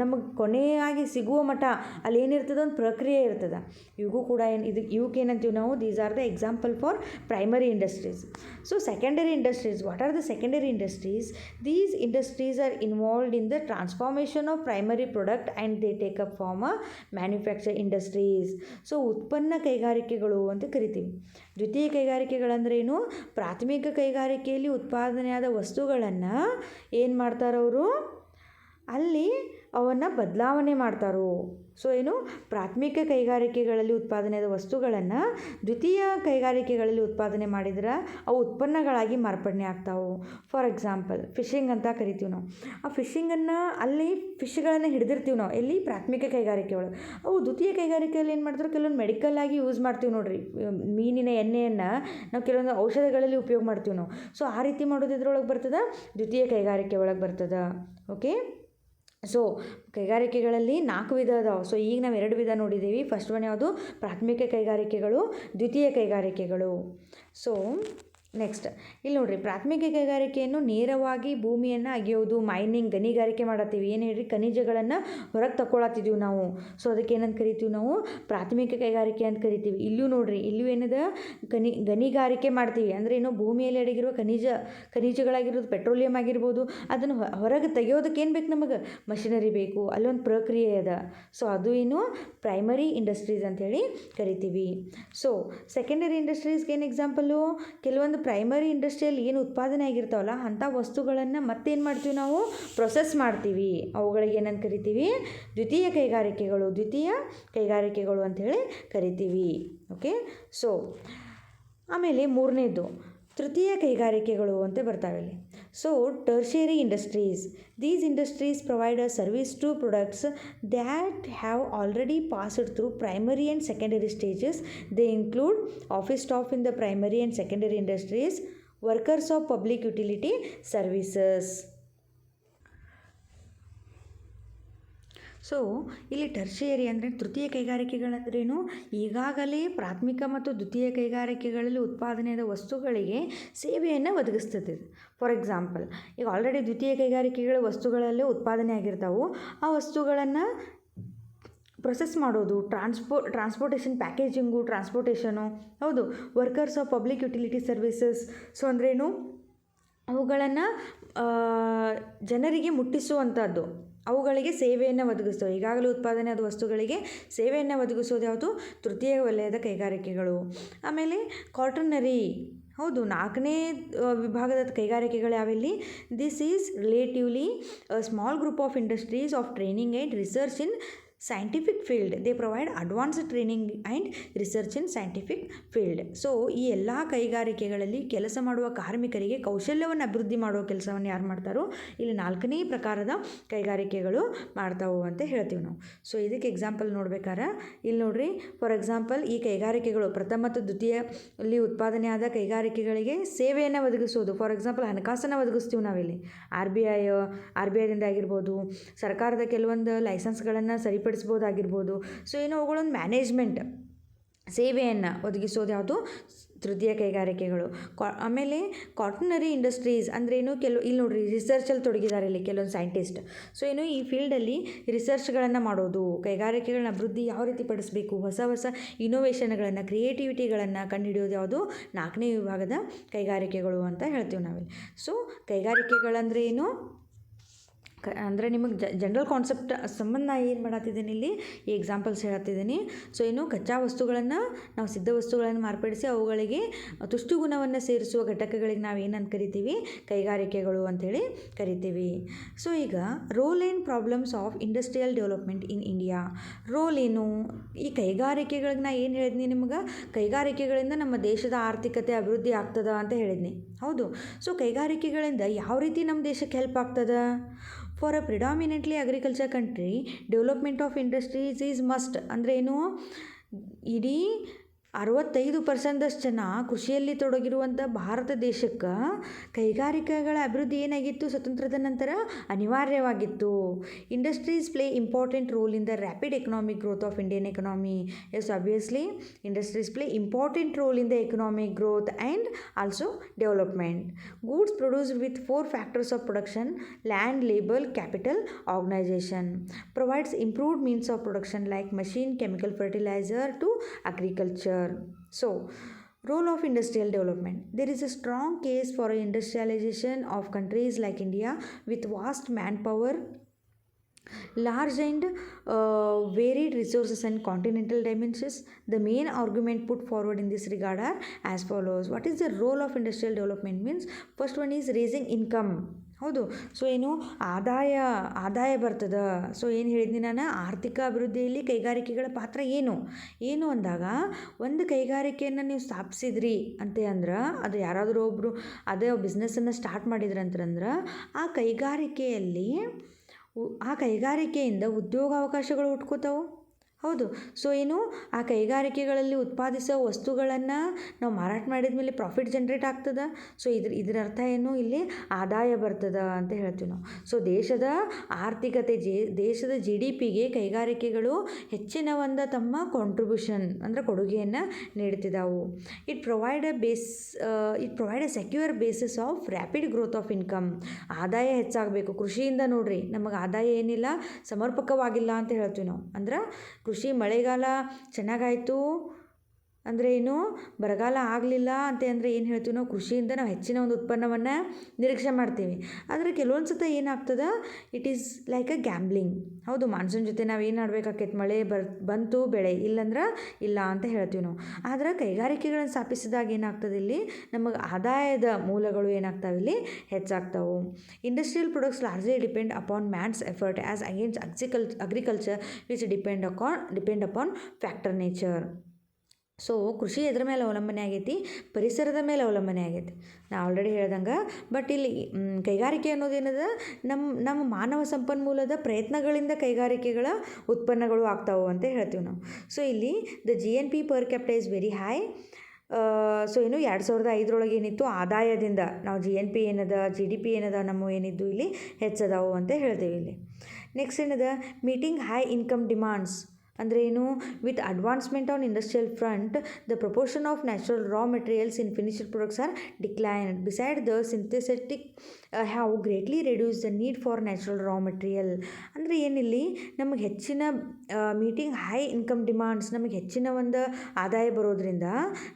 ನಮಗೆ ಕೊನೆಯಾಗಿ ಸಿಗುವ ಮಟ್ಟ ಅಲ್ಲಿ ಏನಿರ್ತದೆ ಒಂದು ಪ್ರಕ್ರಿಯೆ ಇರ್ತದೆ. ಇವಿಗೂ ಕೂಡ ಏನು, ಇದು ಇವಕ್ಕೆ ಏನಂತೀವಿ ನಾವು these are the example for primary industries so secondary industries what are the secondary industries these industries are involved in the transformation of primary product and they take up form a manufacture industries so ಉತ್ಪನ್ನ ಕೈಗಾರಿಕೆಗಳು ಅಂತ ಕರಿತೀವಿ. ದ್ವಿತೀಯ ಕೈಗಾರಿಕೆಗಳಂದ್ರೇನು ಪ್ರಾಥಮಿಕ ಕೈಗಾರಿಕೆಯಲ್ಲಿ ಉತ್ಪಾದನೆಯಾದ ವಸ್ತುಗಳನ್ನು ಏನು ಮಾಡ್ತಾರವರು? ಅಲ್ಲಿ ಅವನ್ನು ಬದಲಾವಣೆ ಮಾಡ್ತಾರೋ? ಸೊ ಏನು? ಪ್ರಾಥಮಿಕ ಕೈಗಾರಿಕೆಗಳಲ್ಲಿ ಉತ್ಪಾದನೆಯಾದ ವಸ್ತುಗಳನ್ನು ದ್ವಿತೀಯ ಕೈಗಾರಿಕೆಗಳಲ್ಲಿ ಉತ್ಪಾದನೆ ಮಾಡಿದ್ರೆ ಅವು ಉತ್ಪನ್ನಗಳಾಗಿ ಮಾರ್ಪಡಣೆ ಆಗ್ತಾವೆ. ಫಾರ್ ಎಕ್ಸಾಂಪಲ್ ಫಿಶಿಂಗ್ ಅಂತ ಕರಿತೀವಿ ನಾವು. ಆ ಫಿಶಿಂಗನ್ನು ಅಲ್ಲಿ ಫಿಶ್ಗಳನ್ನು ಹಿಡಿದಿರ್ತೀವಿ ನಾವು. ಎಲ್ಲಿ? ಪ್ರಾಥಮಿಕ ಕೈಗಾರಿಕೆ ಒಳಗೆ. ಅವು ದ್ವಿತೀಯ ಕೈಗಾರಿಕೆಯಲ್ಲಿ ಏನು ಮಾಡ್ತಾರೆ? ಕೆಲವೊಂದು ಮೆಡಿಕಲ್ ಆಗಿ ಯೂಸ್ ಮಾಡ್ತೀವಿ ನೋಡಿರಿ. ಮೀನಿನ ಎಣ್ಣೆಯನ್ನು ನಾವು ಕೆಲವೊಂದು ಔಷಧಗಳಲ್ಲಿ ಉಪಯೋಗ ಮಾಡ್ತೀವಿ ನಾವು. ಸೊ ಆ ರೀತಿ ಮಾಡೋದು ಇದ್ರೊಳಗೆ ಬರ್ತದೆ? ದ್ವಿತೀಯ ಕೈಗಾರಿಕೆ ಒಳಗೆ ಬರ್ತದೆ. ಓಕೆ ಸೊ ಕೈಗಾರಿಕೆಗಳಲ್ಲಿ ನಾಲ್ಕು ವಿಧ ಅದಾವೆ ಸೊ ಈಗ ನಾವು ಎರಡು ವಿಧ ನೋಡಿದ್ದೀವಿ ಫಸ್ಟ್ ಒನ್ ಯಾವುದು? ಪ್ರಾಥಮಿಕ ಕೈಗಾರಿಕೆಗಳು, ದ್ವಿತೀಯ ಕೈಗಾರಿಕೆಗಳು. ಸೊ ನೆಕ್ಸ್ಟ್ ಇಲ್ಲಿ ನೋಡಿರಿ, ಪ್ರಾಥಮಿಕ ಕೈಗಾರಿಕೆಯನ್ನು ನೇರವಾಗಿ ಭೂಮಿಯನ್ನು ಅಗೆಯೋದು ಮೈನಿಂಗ್ ಗಣಿಗಾರಿಕೆ ಮಾಡತ್ತೀವಿ. ಏನು ಹೇಳ್ರಿ? ಖನಿಜಗಳನ್ನು ಹೊರಗೆ ತಗೊಳತ್ತಿದ್ದೀವಿ ನಾವು. ಸೊ ಅದಕ್ಕೆ ಏನಂತ ಕರಿತೀವಿ ನಾವು? ಪ್ರಾಥಮಿಕ ಕೈಗಾರಿಕೆ ಅಂತ ಕರಿತೀವಿ. ಇಲ್ಲೂ ನೋಡ್ರಿ, ಇಲ್ಲೂ ಏನದ? ಗಣಿ, ಗಣಿಗಾರಿಕೆ ಮಾಡ್ತೀವಿ. ಅಂದರೆ ಏನು ಭೂಮಿಯಲ್ಲಿ ಅಡಗಿರುವ ಖನಿಜ ಖನಿಜಗಳಾಗಿರೋದು ಪೆಟ್ರೋಲಿಯಂ ಆಗಿರ್ಬೋದು, ಅದನ್ನು ಹೊರಗೆ ತೆಗೆಯೋದಕ್ಕೆ ಏನು ಬೇಕು ನಮಗೆ? ಮಷಿನರಿ ಬೇಕು. ಅಲ್ಲೊಂದು ಪ್ರಕ್ರಿಯೆ ಅದ. ಸೊ ಅದು ಏನು? ಪ್ರೈಮರಿ ಇಂಡಸ್ಟ್ರೀಸ್ ಅಂಥೇಳಿ ಕರಿತೀವಿ. ಸೊ ಸೆಕೆಂಡರಿ ಇಂಡಸ್ಟ್ರೀಸ್ಗೆ ಏನು ಎಕ್ಸಾಂಪಲ್ಲು ಕೆಲವೊಂದು ಪ್ರೈಮರಿ ಇಂಡಸ್ಟ್ರಿಯಲ್ಲಿ ಏನು ಉತ್ಪಾದನೆ ಆಗಿರ್ತಾವಲ್ಲ, ಅಂಥ ವಸ್ತುಗಳನ್ನು ಮತ್ತೇನು ಮಾಡ್ತೀವಿ ನಾವು? ಪ್ರೊಸೆಸ್ ಮಾಡ್ತೀವಿ. ಅವುಗಳಿಗೆ ಏನಂತ ಕರಿತೀವಿ? ದ್ವಿತೀಯ ಕೈಗಾರಿಕೆಗಳು ದ್ವಿತೀಯ ಕೈಗಾರಿಕೆಗಳು ಅಂಥೇಳಿ ಕರಿತೀವಿ. ಓಕೆ ಸೊ ಆಮೇಲೆ ಮೂರನೇದು, ತೃತೀಯ ಕೈಗಾರಿಕೆಗಳು ಅಂತ ಬರ್ತಾವೆ so tertiary industries these industries provide a service to products that have already passed through primary and secondary stages they include office staff in the primary and secondary industries workers of public utility services so ಇಲ್ಲಿ tertiary ಅಂದರೆ ತೃತೀಯ ಕೈಗಾರಿಕೆಗಳಂದ್ರೇನು ಈಗಾಗಲೇ ಪ್ರಾಥಮಿಕ ಮತ್ತು ದ್ವಿತೀಯ ಕೈಗಾರಿಕೆಗಳಲ್ಲಿ ಉತ್ಪಾದನೆಯಾದ ವಸ್ತುಗಳಿಗೆ ಸೇವೆಯನ್ನು ಒದಗಿಸ್ತದೆ. ಫಾರ್ ಎಕ್ಸಾಂಪಲ್ ಈಗ ಆಲ್ರೆಡಿ ದ್ವಿತೀಯ ಕೈಗಾರಿಕೆಗಳ ವಸ್ತುಗಳಲ್ಲೇ ಉತ್ಪಾದನೆ ಆಗಿರ್ತಾವೆ. ಆ ವಸ್ತುಗಳನ್ನು ಪ್ರೊಸೆಸ್ ಮಾಡೋದು ಟ್ರಾನ್ಸ್ಪೋ ಟ್ರಾನ್ಸ್ಪೋರ್ಟೇಷನ್ ಪ್ಯಾಕೇಜಿಂಗು ಟ್ರಾನ್ಸ್ಪೋರ್ಟೇಷನು ಹೌದು. Workers of public utility services so ಅಂದ್ರೇನು ಅವುಗಳನ್ನು ಜನರಿಗೆ ಮುಟ್ಟಿಸುವಂಥದ್ದು ಅವುಗಳಿಗೆ ಸೇವೆಯನ್ನು ಒದಗಿಸ್ತವೆ. ಈಗಾಗಲೇ ಉತ್ಪಾದನೆ ಆದ ವಸ್ತುಗಳಿಗೆ ಸೇವೆಯನ್ನು ಒದಗಿಸೋದು ಯಾವುದು? ತೃತೀಯ ವಲಯದ ಕೈಗಾರಿಕೆಗಳು. ಆಮೇಲೆ ಕಾಟನರಿ ಹೌದು, ನಾಲ್ಕನೇ ವಿಭಾಗದ ಕೈಗಾರಿಕೆಗಳು ಯಾವಿಲ್ಲಿ? This is relatively small group of industries of training and research in scientific field they provide advanced training and research in scientific field so ಈ ಎಲ್ಲ ಕೈಗಾರಿಕೆಗಳಲ್ಲಿ ಕೆಲಸ ಮಾಡುವ ಕಾರ್ಮಿಕರಿಗೆ ಕೌಶಲ್ಯವನ್ನು ಅಭಿವೃದ್ಧಿ ಮಾಡುವ ಕೆಲಸವನ್ನು ಯಾರು ಮಾಡ್ತಾರೋ, ಇಲ್ಲಿ ನಾಲ್ಕನೇ ಪ್ರಕಾರದ ಕೈಗಾರಿಕೆಗಳು ಮಾಡ್ತಾವು ಅಂತ ಹೇಳ್ತೀವಿ ನಾವು. ಸೊ ಇದಕ್ಕೆ ಎಕ್ಸಾಂಪಲ್ ನೋಡ್ಬೇಕಾರೆ ಇಲ್ಲಿ ನೋಡ್ರಿ ಫಾರ್ ಎಕ್ಸಾಂಪಲ್ ಈ ಕೈಗಾರಿಕೆಗಳು ಪ್ರಥಮ ಮತ್ತು ದ್ವಿತೀಯಲ್ಲಿ ಉತ್ಪಾದನೆ ಆದ ಕೈಗಾರಿಕೆಗಳಿಗೆ ಸೇವೆಯನ್ನು ಒದಗಿಸೋದು ಫಾರ್ ಎಕ್ಸಾಂಪಲ್ ಹಣಕಾಸನ್ನು ಒದಗಿಸ್ತೀವಿ ನಾವಿಲ್ಲಿ. R B I R B ಐದಿಂದ ಆಗಿರ್ಬೋದು, ಸರ್ಕಾರದ ಕೆಲವೊಂದು ಲೈಸೆನ್ಸ್ಗಳನ್ನು ಸರಿಪಡಿಸ್ಬೋದಾಗಿರ್ಬೋದು ಸೊ ಏನು ಅವುಗಳೊಂದು ಮ್ಯಾನೇಜ್ಮೆಂಟ್ ಸೇವೆಯನ್ನು ಒದಗಿಸೋದು ಯಾವುದು? ತೃತೀಯ ಕೈಗಾರಿಕೆಗಳು. ಕಾ, ಆಮೇಲೆ ಕಾಟನರಿ ಇಂಡಸ್ಟ್ರೀಸ್ ಅಂದ್ರೇನು ಕೆಲವು, ಇಲ್ಲಿ ನೋಡಿರಿ ರಿಸರ್ಚಲ್ಲಿ ತೊಡಗಿದ್ದಾರೆ ಇಲ್ಲಿ ಕೆಲವೊಂದು ಸೈಂಟಿಸ್ಟ್ ಸೊ ಏನು ಈ ಫೀಲ್ಡಲ್ಲಿ ರಿಸರ್ಚ್ಗಳನ್ನು ಮಾಡೋದು, ಕೈಗಾರಿಕೆಗಳನ್ನ ಅಭಿವೃದ್ಧಿ ಯಾವ ರೀತಿ ಪಡಿಸಬೇಕು, ಹೊಸ ಹೊಸ ಇನೋವೇಷನ್ಗಳನ್ನು ಕ್ರಿಯೇಟಿವಿಟಿಗಳನ್ನು ಕಂಡುಹಿಡಿಯೋದು ಯಾವುದು? ನಾಲ್ಕನೇ ವಿಭಾಗದ ಕೈಗಾರಿಕೆಗಳು ಅಂತ ಹೇಳ್ತೀವಿ ನಾವಿಲ್ಲಿ. ಸೊ ಕೈಗಾರಿಕೆಗಳಂದ್ರೆ ಏನು? ಅಂದರೆ ನಿಮಗೆ ಜನರಲ್ ಕಾನ್ಸೆಪ್ಟ್ ಸಂಬಂಧ ಏನು ಮಾಡತ್ತಿದ್ದೀನಿ ಇಲ್ಲಿ? ಈ ಎಕ್ಸಾಂಪಲ್ಸ್ ಹೇಳತ್ತಿದ್ದೀನಿ ಸೊ ಏನು ಕಚ್ಚಾ ವಸ್ತುಗಳನ್ನು ನಾವು ಸಿದ್ಧ ವಸ್ತುಗಳನ್ನು ಮಾರ್ಪಡಿಸಿ ಅವುಗಳಿಗೆ ತುಷ್ಟು ಗುಣವನ್ನು ಸೇರಿಸುವ ಘಟಕಗಳಿಗೆ ನಾವು ಏನಂತ ಕರಿತೀವಿ? ಕೈಗಾರಿಕೆಗಳು ಅಂಥೇಳಿ ಕರಿತೀವಿ. ಸೊ ಈಗ ರೋಲ್ ಏನ್ problems of industrial development in India role ಏನು? ಈ ಕೈಗಾರಿಕೆಗಳಿಗೆ ನಾ ಏನು ಹೇಳಿದ್ನಿ ನಿಮಗೆ? ಕೈಗಾರಿಕೆಗಳಿಂದ ನಮ್ಮ ದೇಶದ ಆರ್ಥಿಕತೆ ಅಭಿವೃದ್ಧಿ ಆಗ್ತದ ಅಂತ ಹೇಳಿದ್ನಿ. ಹೌದು. ಸೊ ಕೈಗಾರಿಕೆಗಳಿಂದ ಯಾವ ರೀತಿ ನಮ್ಮ ದೇಶಕ್ಕೆ ಹೆಲ್ಪ್ ಆಗ್ತದ? For a predominantly agriculture country development of industries is must ಅಂದರೆ ಏನು? ಇಡೀ ಅರವತ್ತೈದು ಪರ್ಸೆಂಟಷ್ಟು ಜನ ಕೃಷಿಯಲ್ಲಿ ತೊಡಗಿರುವಂಥ ಭಾರತ ದೇಶಕ್ಕೆ ಕೈಗಾರಿಕೆಗಳ ಅಭಿವೃದ್ಧಿ ಏನಾಗಿತ್ತು? ಸ್ವತಂತ್ರದ ನಂತರ ಅನಿವಾರ್ಯವಾಗಿತ್ತು. Industries play important role in the rapid economic growth of Indian economy. Yes obviously industries play important role in the economic growth and also development. Goods produced with four factors of production, land labour capital, organisation. Provides improved means of production like machine, chemical fertiliser to so role of industrial development. There is a strong case for industrialization of countries like india with vast manpower large and uh, varied resources and continental dimensions. The main argument put forward in this regard are as follows. What is the role of industrial development means? First one is raising income ಹೌದು. So ಏನು, ಆದಾಯ ಆದಾಯ ಬರ್ತದ. So ಏನು ಹೇಳಿದ್ನಿ ನಾನು? ಆರ್ಥಿಕ ಅಭಿವೃದ್ಧಿಯಲ್ಲಿ ಕೈಗಾರಿಕೆಗಳ ಪಾತ್ರ ಏನು? ಏನು ಅಂದಾಗ, ಒಂದು ಕೈಗಾರಿಕೆಯನ್ನು ನೀವು ಸ್ಥಾಪಿಸಿದ್ರಿ ಅಂತ ಅಂದ್ರೆ, ಅದು ಯಾರಾದರೂ ಒಬ್ಬರು ಅದೇ ಬಿಸ್ನೆಸ್ಸನ್ನು ಸ್ಟಾರ್ಟ್ ಮಾಡಿದ್ರಿ ಅಂತಂದ್ರೆ ಆ ಕೈಗಾರಿಕೆಯಲ್ಲಿ, ಆ ಕೈಗಾರಿಕೆಯಿಂದ ಉದ್ಯೋಗಾವಕಾಶಗಳು ಹುಟ್ಕೋತಾವೆ? ಹೌದು. ಸೊ ಏನು? ಆ ಕೈಗಾರಿಕೆಗಳಲ್ಲಿ ಉತ್ಪಾದಿಸೋ ವಸ್ತುಗಳನ್ನು ನಾವು ಮಾರಾಟ ಮಾಡಿದ ಮೇಲೆ ಪ್ರಾಫಿಟ್ ಜನ್ರೇಟ್ ಆಗ್ತದೆ? ಸೊ ಇದ್ರ, ಇದರ ಅರ್ಥ ಏನು? ಇಲ್ಲಿ ಆದಾಯ ಬರ್ತದೆ ಅಂತ ಹೇಳ್ತೀವಿ ನಾವು. ಸೊ ದೇಶದ ಆರ್ಥಿಕತೆ, ಜೆ, ದೇಶದ ಜಿ ಡಿ ಪಿಗೆ ಕೈಗಾರಿಕೆಗಳು ಹೆಚ್ಚಿನ ಒಂದು ತಮ್ಮ ಕಾಂಟ್ರಿಬ್ಯೂಷನ್ ಅಂದರೆ ಕೊಡುಗೆಯನ್ನು ನೀಡ್ತಿದ್ದಾವೆ it provide a base it provide a secure basis of rapid growth of income ಆದಾಯ ಹೆಚ್ಚಾಗಬೇಕು. ಕೃಷಿಯಿಂದ ನೋಡ್ರಿ, ನಮಗೆ ಆದಾಯ ಏನಿಲ್ಲ, ಸಮರ್ಪಕವಾಗಿಲ್ಲ ಅಂತ ಹೇಳ್ತೀವಿ ನಾವು. ಅಂದ್ರೆ ಕೃಷಿ ಮಳೆಗಾಲ ಚೆನ್ನಾಗಾಯಿತು. ಅಂದರೆ ಏನು? ಬರಗಾಲ ಆಗಲಿಲ್ಲ ಅಂತ ಅಂದರೆ ಏನು ಹೇಳ್ತೀವಿ ನಾವು? ಕೃಷಿಯಿಂದ ನಾವು ಹೆಚ್ಚಿನ ಒಂದು ಉತ್ಪನ್ನವನ್ನು ನಿರೀಕ್ಷೆ ಮಾಡ್ತೀವಿ. ಆದರೆ ಕೆಲವೊಂದು ಸತ ಏನಾಗ್ತದೆ? It is like a gambling ಹೌದು, ಮಾನ್ಸೂನ್ ಜೊತೆ ನಾವು ಏನು ಆಡ್ಬೇಕಾಕೈತೆ? ಮಳೆ ಬರ್, ಬಂತು, ಬೆಳೆ ಇಲ್ಲಂದ್ರೆ ಇಲ್ಲ ಅಂತ ಹೇಳ್ತೀವಿ ನಾವು. ಆದರೆ ಕೈಗಾರಿಕೆಗಳನ್ನು ಸ್ಥಾಪಿಸಿದಾಗ ಏನಾಗ್ತದೆ ಇಲ್ಲಿ? ನಮಗೆ ಆದಾಯದ ಮೂಲಗಳು ಏನಾಗ್ತಾವೆ ಇಲ್ಲಿ? ಹೆಚ್ಚಾಗ್ತಾವೆ. Industrial products largely depend upon man's effort as against agricul agriculture which depend upon depend upon factor nature so ಕೃಷಿ ಎದ್ರ ಮೇಲೆ ಅವಲಂಬನೆ ಆಗೈತಿ? ಪರಿಸರದ ಮೇಲೆ ಅವಲಂಬನೆ ಆಗೈತಿ. ನಾ ಆಲ್ರೆಡಿ ಹೇಳ್ದಂಗೆ ಬಟ್ ಇಲ್ಲಿ ಕೈಗಾರಿಕೆ ಅನ್ನೋದೇನದ ನಮ್ಮ ನಮ್ಮ ಮಾನವ ಸಂಪನ್ಮೂಲದ ಪ್ರಯತ್ನಗಳಿಂದ ಕೈಗಾರಿಕೆಗಳ ಉತ್ಪನ್ನಗಳು ಆಗ್ತಾವೆ ಅಂತ ಹೇಳ್ತೀವಿ ನಾವು. ಸೊ ಇಲ್ಲಿ the G N P per capita is very high so ಏನು ಎರಡು ಸಾವಿರದ ಐದರೊಳಗೆ ಏನಿತ್ತು? ಆದಾಯದಿಂದ ನಾವು ಜಿ ಎನ್ ಪಿ ಏನದ ಜಿ ಡಿ ಪಿ ಏನದ, ನಮ್ಮ ಏನಿದ್ದು ಇಲ್ಲಿ ಹೆಚ್ಚದಾವು ಅಂತ ಹೇಳ್ತೀವಿ ಇಲ್ಲಿ. ನೆಕ್ಸ್ಟ್ ಏನದ? ಮೀಟಿಂಗ್ ಹೈ ಇನ್ಕಮ್ ಡಿಮಾಂಡ್ಸ್ ಅಂದರೆ ಏನು with advancement on industrial front the proportion of natural raw materials in finished products are decline beside the synthetic have greatly reduce the need for natural raw material ಅಂದರೆ ಏನಿಲ್ಲಿ, ನಮಗೆ ಹೆಚ್ಚಿನ meeting high income demands ನಮಗೆ ಹೆಚ್ಚಿನ ಒಂದು ಆದಾಯ ಬರೋದ್ರಿಂದ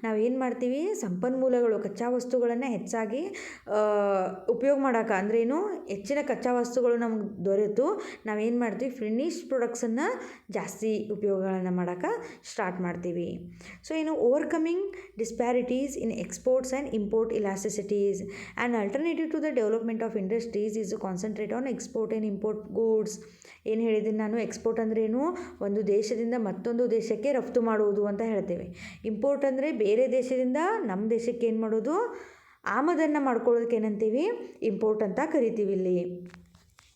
ನಾವು ಏನು ಮಾಡ್ತೀವಿ, ಸಂಪನ್ಮೂಲಗಳು, ಕಚ್ಚಾ ವಸ್ತುಗಳನ್ನು ಹೆಚ್ಚಾಗಿ ಉಪಯೋಗ ಮಾಡೋಕೆ ಏನು, ಹೆಚ್ಚಿನ ಕಚ್ಚಾ ವಸ್ತುಗಳು ನಮ್ಗೆ ದೊರೆತು ನಾವೇನು ಮಾಡ್ತೀವಿ ಫಿನಿಶ್ ಪ್ರೊಡಕ್ಟ್ಸನ್ನು ಜಾಸ್ತಿ ಉಪಯೋಗಗಳನ್ನು ಮಾಡೋಕ್ಕೆ ಸ್ಟಾರ್ಟ್ ಮಾಡ್ತೀವಿ. ಸೊ ಏನು overcoming disparities in exports and import elasticities and alternative to the development of industries is concentrate on export and import goods ಏನು ಹೇಳಿದ್ದೀನಿ ನಾನು? ಎಕ್ಸ್ಪೋರ್ಟ್ ಅಂದ್ರೇನು ಒಂದು ದೇಶದಿಂದ ಮತ್ತೊಂದು ದೇಶಕ್ಕೆ ರಫ್ತು ಮಾಡುವುದು ಅಂತ ಹೇಳ್ತೇವೆ. ಇಂಪೋರ್ಟ್ ಅಂದರೆ ಬೇರೆ ದೇಶದಿಂದ ನಮ್ಮ ದೇಶಕ್ಕೆ ಏನು ಮಾಡೋದು? ಆಮದನ್ನು ಮಾಡ್ಕೊಳ್ಳೋದಕ್ಕೆ ಏನಂತೀವಿ? ಇಂಪೋರ್ಟ್ ಅಂತ ಕರಿತೀವಿ ಇಲ್ಲಿ.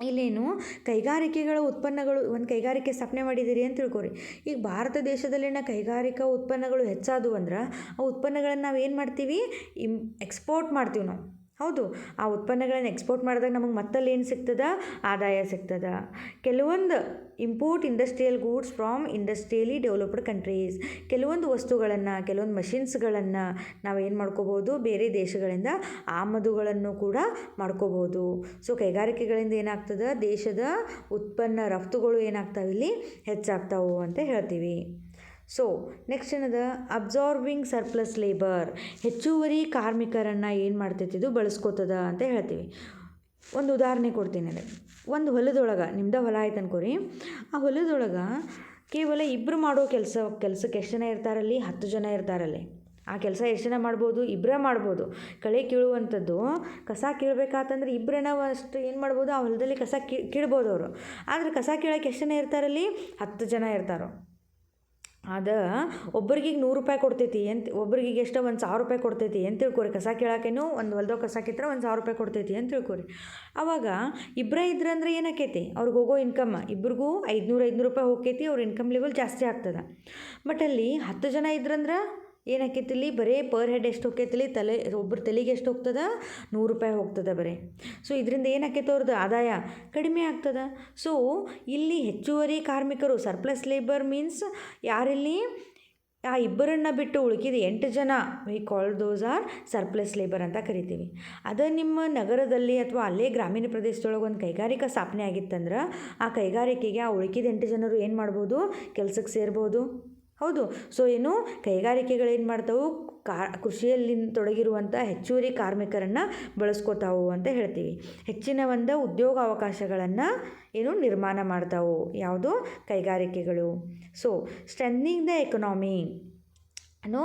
ಇಲ್ಲೇನು? ಕೈಗಾರಿಕೆಗಳ ಉತ್ಪನ್ನಗಳು, ಒಂದು ಕೈಗಾರಿಕೆ ಸ್ಥಾಪನೆ ಮಾಡಿದ್ದೀರಿ ಅಂತ ತಿಳ್ಕೊರಿ. ಈಗ ಭಾರತ ದೇಶದಲ್ಲಿನ ಕೈಗಾರಿಕಾ ಉತ್ಪನ್ನಗಳು ಹೆಚ್ಚಾದವು ಅಂದ್ರೆ ಆ ಉತ್ಪನ್ನಗಳನ್ನು ನಾವು ಏನು ಮಾಡ್ತೀವಿ? ಇಮ್ ಎಕ್ಸ್ಪೋರ್ಟ್ ಮಾಡ್ತೀವಿ ನಾವು. ಹೌದು, ಆ ಉತ್ಪನ್ನಗಳನ್ನು ಎಕ್ಸ್ಪೋರ್ಟ್ ಮಾಡಿದಾಗ ನಮಗೆ ಮತ್ತಲ್ಲಿ ಏನು ಸಿಗ್ತದೆ? ಆದಾಯ ಸಿಗ್ತದೆ. ಕೆಲವೊಂದು import industrial goods from industrially developed countries ಕೆಲವೊಂದು ವಸ್ತುಗಳನ್ನು, ಕೆಲವೊಂದು ಮಷಿನ್ಸ್ಗಳನ್ನು ನಾವು ಏನು ಮಾಡ್ಕೋಬೋದು ಬೇರೆ ದೇಶಗಳಿಂದ ಆಮದುಗಳನ್ನು ಕೂಡ ಮಾಡ್ಕೋಬೋದು ಸೊ ಕೈಗಾರಿಕೆಗಳಿಂದ ಏನಾಗ್ತದೆ? ದೇಶದ ಉತ್ಪನ್ನ ರಫ್ತುಗಳು ಏನಾಗ್ತಾವೆ ಇಲ್ಲಿ? ಹೆಚ್ಚಾಗ್ತಾವು ಅಂತ ಹೇಳ್ತೀವಿ. ಸೊ ನೆಕ್ಸ್ಟ್ ಏನದ? ಅಬ್ಸಾರ್ಬಿಂಗ್ ಸರ್ಪ್ಲಸ್ ಲೇಬರ್ ಹೆಚ್ಚುವರಿ ಕಾರ್ಮಿಕರನ್ನು ಏನು ಮಾಡ್ತೈತಿದು ಬಳಸ್ಕೋತದ ಅಂತ ಹೇಳ್ತೀವಿ. ಒಂದು ಉದಾಹರಣೆ ಕೊಡ್ತೀನಿ ಅದಕ್ಕೆ ಒಂದು ಹೊಲದೊಳಗೆ, ನಿಮ್ದು ಹೊಲ ಆಯ್ತು ಅನ್ಕೋರಿ ಆ ಹೊಲದೊಳಗೆ ಕೇವಲ ಇಬ್ಬರು ಮಾಡೋ ಕೆಲಸ ಕೆಲಸಕ್ಕೆ ಎಷ್ಟು ಜನ ಇರ್ತಾರಲ್ಲಿ? ಹತ್ತು ಜನ ಇರ್ತಾರಲ್ಲಿ. ಆ ಕೆಲಸ ಎಷ್ಟು ಜನ ಮಾಡ್ಬೋದು? ಇಬ್ಬರೇ ಮಾಡ್ಬೋದು. ಕಳೆ ಕೀಳುವಂಥದ್ದು, ಕಸ ಕೀಳ್ಬೇಕಾತಂದ್ರೆ ಇಬ್ಬರೇನ ಅಷ್ಟು ಏನು ಮಾಡ್ಬೋದು? ಆ ಹೊಲದಲ್ಲಿ ಕಸ ಕೀಳ್ಬೋದು ಅವರು. ಆದರೆ ಕಸ ಕೀಳಕ್ಕೆ ಎಷ್ಟು ಜನ ಇರ್ತಾರಲ್ಲಿ? ಹತ್ತು ಜನ ಇರ್ತಾರೋ. ಅದು ಒಬ್ರಿಗೆ ನೂರು ರೂಪಾಯಿ ಕೊಡ್ತೈತಿ ಅಂತ ಒಬ್ರಿಗೆ ಎಷ್ಟೋ ಒಂದು ಸಾವಿರ ರೂಪಾಯಿ ಕೊಡ್ತೈತಿ ಅಂತ ತಿಳ್ಕೊರಿ? ಕಸ ಕೇಳಾಕೇನು ಒಂದು ಹೊಲ್ದಾಗ ಕಸ ಕಿತ್ರೆ ಒಂದು ಸಾವಿರ ರೂಪಾಯಿ ಕೊಡ್ತೈತಿ ಅಂತ ತಿಳ್ಕೊರಿ? ಅವಾಗ ಇಬ್ಬರೇ ಇದ್ರಂದ್ರೆ ಏನಾಕೈತಿ? ಅವ್ರಿಗೆ ಹೋಗೋ ಇನ್ಕಮ್ ಇಬ್ರಿಗೂ ಐದುನೂರು ಐದುನೂರು ರೂಪಾಯಿ ಹೋಗ್ತೈತಿ, ಅವ್ರ ಇನ್ಕಮ್ ಲೆವೆಲ್ ಜಾಸ್ತಿ ಆಗ್ತದೆ. ಬಟ್ ಅಲ್ಲಿ ಹತ್ತು ಜನ ಇದ್ರಂದ್ರೆ ಏನಾಕೈತಿಲ್ಲಿ ಬರೀ ಪರ್ ಹೆಡ್ ಎಷ್ಟು ಹೋಗ್ತೈತಿಲಿ ತಲೆ ಒಬ್ಬರು ತಲೆಗೆ ಎಷ್ಟು ಹೋಗ್ತದ? ನೂರು ರೂಪಾಯಿ ಹೋಗ್ತದೆ ಬರೀ. ಸೊ ಇದರಿಂದ ಏನಾಕೈತೆ ಅವ್ರದ್ದು ಆದಾಯ ಕಡಿಮೆ ಆಗ್ತದೆ. ಸೊ ಇಲ್ಲಿ ಹೆಚ್ಚುವರಿ ಕಾರ್ಮಿಕರು ಸರ್ಪ್ಲಸ್ ಲೇಬರ್ ಮೀನ್ಸ್ ಯಾರಿಲ್ಲಿ? ಆ ಇಬ್ಬರನ್ನು ಬಿಟ್ಟು ಉಳುಕಿದ ಎಂಟು ಜನ we call those are surplus labour ಅಂತ ಕರಿತೀವಿ. ಅದು ನಿಮ್ಮ ನಗರದಲ್ಲಿ ಅಥವಾ ಅಲ್ಲೇ ಗ್ರಾಮೀಣ ಪ್ರದೇಶದೊಳಗೆ ಒಂದು ಕೈಗಾರಿಕಾ ಸ್ಥಾಪನೆ ಆಗಿತ್ತಂದ್ರೆ, ಆ ಕೈಗಾರಿಕೆಗೆ ಆ ಉಳುಕಿದ ಎಂಟು ಜನರು ಏನು ಮಾಡ್ಬೋದು? ಕೆಲಸಕ್ಕೆ ಸೇರ್ಬೋದು. ಹೌದು. ಸೊ ಏನು ಕೈಗಾರಿಕೆಗಳೇನು ಮಾಡ್ತಾವೆ? ಕಾ ಕೃಷಿಯಲ್ಲಿ ತೊಡಗಿರುವಂಥ ಹೆಚ್ಚುವರಿ ಕಾರ್ಮಿಕರನ್ನು ಬಳಸ್ಕೋತಾವು ಅಂತ ಹೇಳ್ತೀವಿ. ಹೆಚ್ಚಿನ ಒಂದು ಉದ್ಯೋಗ ಅವಕಾಶಗಳನ್ನು ಏನು ನಿರ್ಮಾಣ ಮಾಡ್ತಾವು. ಯಾವುದು? ಕೈಗಾರಿಕೆಗಳು. ಸೊ ಸ್ಟ್ರೆಂಥನಿಂಗ್ ದ ಎಕನಾಮಿ ಅನ್ನು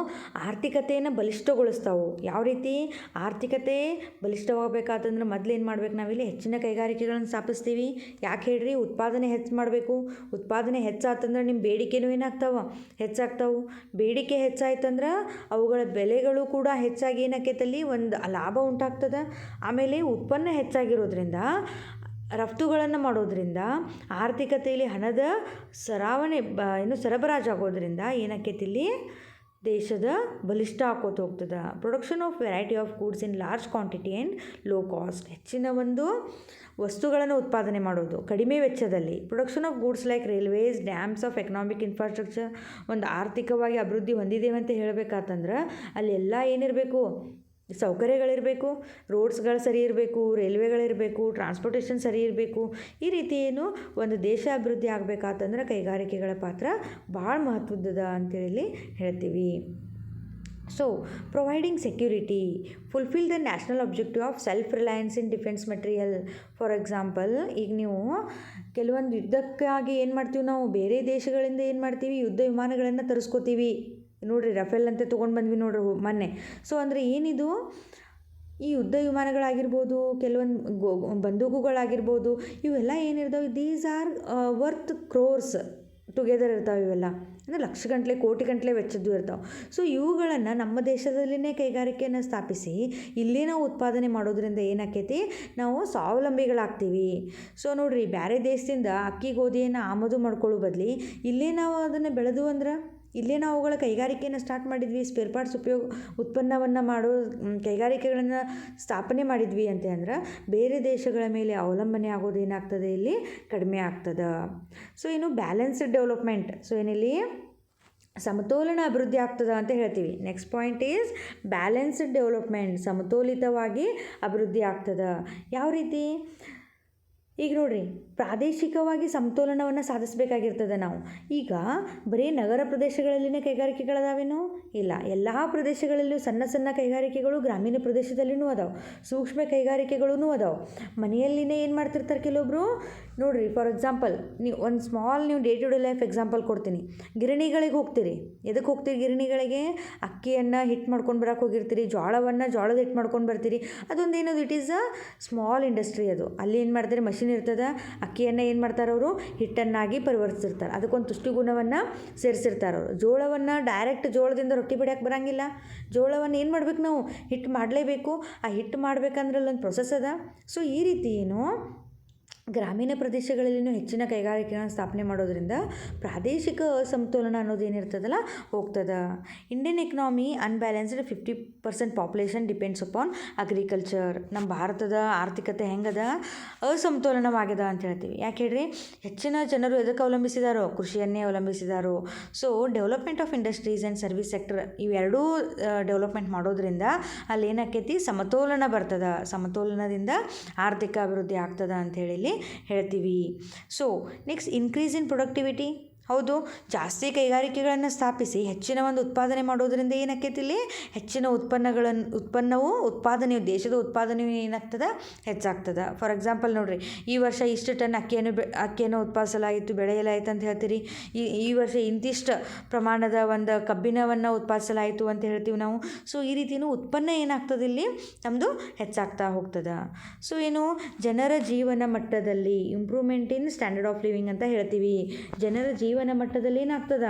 ಆರ್ಥಿಕತೆಯನ್ನು ಬಲಿಷ್ಠಗೊಳಿಸ್ತಾವೆ. ಯಾವ ರೀತಿ? ಆರ್ಥಿಕತೆ ಬಲಿಷ್ಠವಾಗಬೇಕಾತಂದ್ರೆ ಮೊದಲು ಏನು ಮಾಡ್ಬೇಕು ನಾವಿಲ್ಲಿ ಹೆಚ್ಚಿನ ಕೈಗಾರಿಕೆಗಳನ್ನು ಸ್ಥಾಪಿಸ್ತೀವಿ. ಯಾಕೆ ಹೇಳ್ರಿ? ಉತ್ಪಾದನೆ ಹೆಚ್ಚು ಮಾಡಬೇಕು. ಉತ್ಪಾದನೆ ಹೆಚ್ಚಾತಂದ್ರೆ ನಿಮ್ಮ ಬೇಡಿಕೆನೂ ಏನಾಗ್ತಾವ? ಹೆಚ್ಚಾಗ್ತಾವೆ. ಬೇಡಿಕೆ ಹೆಚ್ಚಾಯ್ತಂದ್ರೆ ಅವುಗಳ ಬೆಲೆಗಳು ಕೂಡ ಹೆಚ್ಚಾಗಿ ಏನಾಕೈತಲ್ಲಿ? ಒಂದು ಲಾಭ ಉಂಟಾಗ್ತದೆ. ಆಮೇಲೆ ಉತ್ಪನ್ನ ಹೆಚ್ಚಾಗಿರೋದ್ರಿಂದ, ರಫ್ತುಗಳನ್ನು ಮಾಡೋದ್ರಿಂದ ಆರ್ಥಿಕತೆಯಲ್ಲಿ ಹಣದ ಸರಾವಣೆ ಬ ಏನು ಸರಬರಾಜಾಗೋದ್ರಿಂದ ಏನಕ್ಕೆ ಇಲ್ಲಿ ದೇಶದ ಬಲಿಷ್ಠ ಆಕೋತ ಹೋಗ್ತದೆ. Production of variety of goods in large quantity and low cost ಹೆಚ್ಚಿನ ಒಂದು ವಸ್ತುಗಳನ್ನು ಉತ್ಪಾದನೆ ಮಾಡೋದು. ಕಡಿಮೆ ವೆಚ್ಚದಲ್ಲಿ. Production of goods like railways dams of economic infrastructure ಒಂದು ಆರ್ಥಿಕವಾಗಿ ಅಭಿವೃದ್ಧಿ ಹೊಂದಿದ್ದೇವೆ ಅಂತ ಹೇಳಬೇಕಾತಂದ್ರೆ ಅಲ್ಲೆಲ್ಲ ಏನಿರಬೇಕು? ಸೌಕರ್ಯಗಳಿರಬೇಕು, ರೋಡ್ಸ್ಗಳು ಸರಿ ಇರಬೇಕು, ರೈಲ್ವೆಗಳಿರಬೇಕು ಟ್ರಾನ್ಸ್ಪೋರ್ಟೇಷನ್ ಸರಿ ಇರಬೇಕು, ಈ ರೀತಿ ಏನು ಒಂದು ದೇಶ ಅಭಿವೃದ್ಧಿ ಆಗಬೇಕಾತಂದ್ರೆ ಕೈಗಾರಿಕೆಗಳ ಪಾತ್ರ ಭಾಳ ಮಹತ್ವದ್ದದ ಅಂತೇಳಿ ಹೇಳ್ತೀವಿ. So providing security fulfil the national objective of self reliance in defence material for example ಈಗ ನೀವು ಕೆಲವೊಂದು ಯುದ್ಧಕ್ಕಾಗಿ ಏನು ಮಾಡ್ತೀವಿ ನಾವು? ಬೇರೆ ದೇಶಗಳಿಂದ ಏನು ಮಾಡ್ತೀವಿ? ಯುದ್ಧ ವಿಮಾನಗಳನ್ನು ತರಿಸ್ಕೋತೀವಿ. ನೋಡಿರಿ ರಫೇಲ್ ಅಂತ ತೊಗೊಂಡು ಬಂದ್ವಿ ನೋಡ್ರಿ ಮೊನ್ನೆ. ಸೊ ಅಂದರೆ ಏನಿದು? ಈ ಯುದ್ಧ ವಿಮಾನಗಳಾಗಿರ್ಬೋದು, ಕೆಲವೊಂದು ಗೋ ಬಂದೂಕುಗಳಾಗಿರ್ಬೋದು, ಇವೆಲ್ಲ ಏನಿರ್ತಾವೆ? These are worth crores together ಇರ್ತಾವೆ ಇವೆಲ್ಲ. ಅಂದರೆ ಲಕ್ಷ ಗಂಟಲೆ, ಕೋಟಿ ಗಂಟಲೆ ವೆಚ್ಚದ್ದು ಇರ್ತಾವೆ. ಸೊ ಇವುಗಳನ್ನು ನಮ್ಮ ದೇಶದಲ್ಲಿನೇ ಕೈಗಾರಿಕೆಯನ್ನು ಸ್ಥಾಪಿಸಿ, ಇಲ್ಲೇ ನಾವು ಉತ್ಪಾದನೆ ಮಾಡೋದ್ರಿಂದ ಏನಾಕೈತಿ? ನಾವು ಸ್ವಾವಲಂಬಿಗಳಾಗ್ತೀವಿ. ಸೊ ನೋಡಿರಿ ಬೇರೆ ದೇಶದಿಂದ ಅಕ್ಕಿ ಗೋಧಿಯನ್ನು ಆಮದು ಮಾಡ್ಕೊಳ್ಳೋ ಬದಲಿ, ಇಲ್ಲೇ ನಾವು ಅದನ್ನು ಬೆಳೆದು ಅಂದ್ರೆ? ಇಲ್ಲೇ ನಾವುಗಳ ಕೈಗಾರಿಕೆಯನ್ನು ಸ್ಟಾರ್ಟ್ ಮಾಡಿದ್ವಿ ಸ್ಪೇರ್ ಪಾರ್ಟ್ಸ್ ಉಪಯೋಗ, ಉತ್ಪನ್ನವನ್ನು ಮಾಡೋ ಕೈಗಾರಿಕೆಗಳನ್ನು ಸ್ಥಾಪನೆ ಮಾಡಿದ್ವಿ ಅಂತ ಅಂದ್ರೆ ಬೇರೆ ದೇಶಗಳ ಮೇಲೆ ಅವಲಂಬನೆ ಆಗೋದು ಏನಾಗ್ತದೆ ಇಲ್ಲಿ? ಕಡಿಮೆ ಆಗ್ತದೆ. ಸೊ ಏನು ಬ್ಯಾಲೆನ್ಸ್ಡ್ ಡೆವಲಪ್ಮೆಂಟ್ ಸೊ ಏನಿಲ್ಲಿ? ಸಮತೋಲನ ಅಭಿವೃದ್ಧಿ ಆಗ್ತದ ಅಂತ ಹೇಳ್ತೀವಿ. Next point is balanced development ಸಮತೋಲಿತವಾಗಿ ಅಭಿವೃದ್ಧಿ ಆಗ್ತದೆ. ಯಾವ ರೀತಿ? ಈಗ ನೋಡ್ರಿ. ಪ್ರಾದೇಶಿಕವಾಗಿ ಸಮತೋಲನವನ್ನು ಸಾಧಿಸಬೇಕಾಗಿರ್ತದೆ ನಾವು. ಈಗ ಬರೀ ನಗರ ಪ್ರದೇಶಗಳಲ್ಲಿನೇ ಕೈಗಾರಿಕೆಗಳದಾವೇನೋ? ಇಲ್ಲ. ಎಲ್ಲ ಪ್ರದೇಶಗಳಲ್ಲೂ ಸಣ್ಣ ಸಣ್ಣ ಕೈಗಾರಿಕೆಗಳು ಗ್ರಾಮೀಣ ಪ್ರದೇಶದಲ್ಲಿನೂ ಅದಾವೆ. ಸೂಕ್ಷ್ಮ ಕೈಗಾರಿಕೆಗಳೂ ಅದಾವೆ. ಮನೆಯಲ್ಲಿನೇ ಏನು ಮಾಡ್ತಿರ್ತಾರೆ ಕೆಲವೊಬ್ಬರು ನೋಡಿರಿ ಫಾರ್ ಎಕ್ಸಾಂಪಲ್ ನೀವು ಒಂದು ಸ್ಮಾಲ್ ನೀವು day to day life example ಕೊಡ್ತೀನಿ. ಗಿರಣಿಗಳಿಗೆ ಹೋಗ್ತೀರಿ. ಎದಕ್ಕೆ ಹೋಗ್ತೀರಿ ಗಿರಣಿಗಳಿಗೆ? ಅಕ್ಕಿಯನ್ನು ಹಿಟ್ಟು ಮಾಡ್ಕೊಂಡು ಬರೋಕೆ ಹೋಗಿರ್ತೀರಿ ಜೋಳವನ್ನು ಜೋಳದ ಹಿಟ್ಟು ಮಾಡ್ಕೊಂಡು ಬರ್ತೀರಿ. ಅದೊಂದು ಏನದು it is a small industry ಅದು. ಅಲ್ಲಿ ಏನು ಮಾಡ್ತಾರೆ? ಮಷಿನ್ ಇರ್ತದೆ. ಅಕ್ಕಿಯನ್ನು ಏನು ಮಾಡ್ತಾರೆ ಅವರು? ಹಿಟ್ಟನ್ನಾಗಿ ಪರಿವರ್ತಿಸಿರ್ತಾರೆ. ಅದಕ್ಕೊಂದು ತುಷ್ಟಿಗುಣವನ್ನು ಸೇರಿಸಿರ್ತಾರೆ ಅವರು. ಜೋಳವನ್ನು ಡೈರೆಕ್ಟ್ ಜೋಳದಿಂದ ರೊಟ್ಟಿ ಬಡಿಯಕ್ಕೆ ಬರೋಂಗಿಲ್ಲ. ಜೋಳವನ್ನು ಏನು ಮಾಡ್ಬೇಕು ನಾವು? ಹಿಟ್ಟು ಮಾಡಲೇಬೇಕು. ಆ ಹಿಟ್ಟು ಮಾಡ್ಬೇಕಂದ್ರೆ ಅಲ್ಲೊಂದು ಪ್ರೊಸೆಸ್ ಅದ. ಸೊ ಈ ರೀತಿ ಏನು ಗ್ರಾಮೀಣ ಪ್ರದೇಶಗಳಲ್ಲಿನೂ ಹೆಚ್ಚಿನ ಕೈಗಾರಿಕೆಗಳನ್ನು ಸ್ಥಾಪನೆ ಮಾಡೋದರಿಂದ ಪ್ರಾದೇಶಿಕ ಅಸಮತೋಲನ ಅನ್ನೋದು ಏನಿರ್ತದಲ್ಲ, ಹೋಗ್ತದೆ. Indian economy unbalanced fifty percent population depends upon agriculture ನಮ್ಮ ಭಾರತದ ಆರ್ಥಿಕತೆ ಹೆಂಗದ? ಅಸಮತೋಲನವಾಗಿದೆ ಅಂತ ಹೇಳ್ತೀವಿ. ಯಾಕೆ ಹೇಳ್ರಿ? ಹೆಚ್ಚಿನ ಜನರು ಎದಕ್ಕೆ ಅವಲಂಬಿಸಿದಾರೋ? ಕೃಷಿಯನ್ನೇ ಅವಲಂಬಿಸಿದಾರೋ? So development of industries and service sector ಇವೆರಡೂ ಡೆವಲಪ್ಮೆಂಟ್ ಮಾಡೋದ್ರಿಂದ ಅಲ್ಲಿ ಏನಾಕೈತಿ ಸಮತೋಲನ ಬರ್ತದೆ. ಸಮತೋಲನದಿಂದ ಆರ್ಥಿಕ ಅಭಿವೃದ್ಧಿ ಆಗ್ತದೆ ಅಂಥೇಳಿ ಇಲ್ಲಿ ಹೇಳ್ತೀವಿ so next increase in productivity ಹೌದು. ಜಾಸ್ತಿ ಕೈಗಾರಿಕೆಗಳನ್ನು ಸ್ಥಾಪಿಸಿ ಹೆಚ್ಚಿನ ಒಂದು ಉತ್ಪಾದನೆ ಮಾಡೋದರಿಂದ ಏನಾಕೈತಿ ಇಲ್ಲಿ ಹೆಚ್ಚಿನ ಉತ್ಪನ್ನಗಳನ್ನು ಉತ್ಪನ್ನವು ಉತ್ಪಾದನೆಯು, ದೇಶದ ಉತ್ಪಾದನೆಯು ಏನಾಗ್ತದೆ? ಹೆಚ್ಚಾಗ್ತದೆ. ಫಾರ್ ಎಕ್ಸಾಂಪಲ್ ನೋಡಿರಿ, ಈ ವರ್ಷ ಇಷ್ಟು ಟನ್ ಅಕ್ಕಿಯನ್ನು ಬೆ, ಅಕ್ಕಿಯನ್ನು ಉತ್ಪಾದಿಸಲಾಯಿತು, ಬೆಳೆಯಲಾಯಿತು ಅಂತ ಹೇಳ್ತೀರಿ. ಈ ಈ ವರ್ಷ ಇಂತಿಷ್ಟು ಪ್ರಮಾಣದ ಒಂದು ಕಬ್ಬಿಣವನ್ನು ಉತ್ಪಾದಿಸಲಾಯಿತು ಅಂತ ಹೇಳ್ತೀವಿ ನಾವು. ಸೊ ಈ ರೀತಿಯೂ ಉತ್ಪನ್ನ ಏನಾಗ್ತದೆ ಇಲ್ಲಿ ನಮ್ಮದು ಹೆಚ್ಚಾಗ್ತಾ ಹೋಗ್ತದೆ. ಸೊ ಏನು? ಜನರ ಜೀವನ ಮಟ್ಟದಲ್ಲಿ improvement in standard of living ಅಂತ ಹೇಳ್ತೀವಿ. ಜನರ ಜೀವನ ಮಟ್ಟದಲ್ಲಿ ಏನಾಗ್ತದ?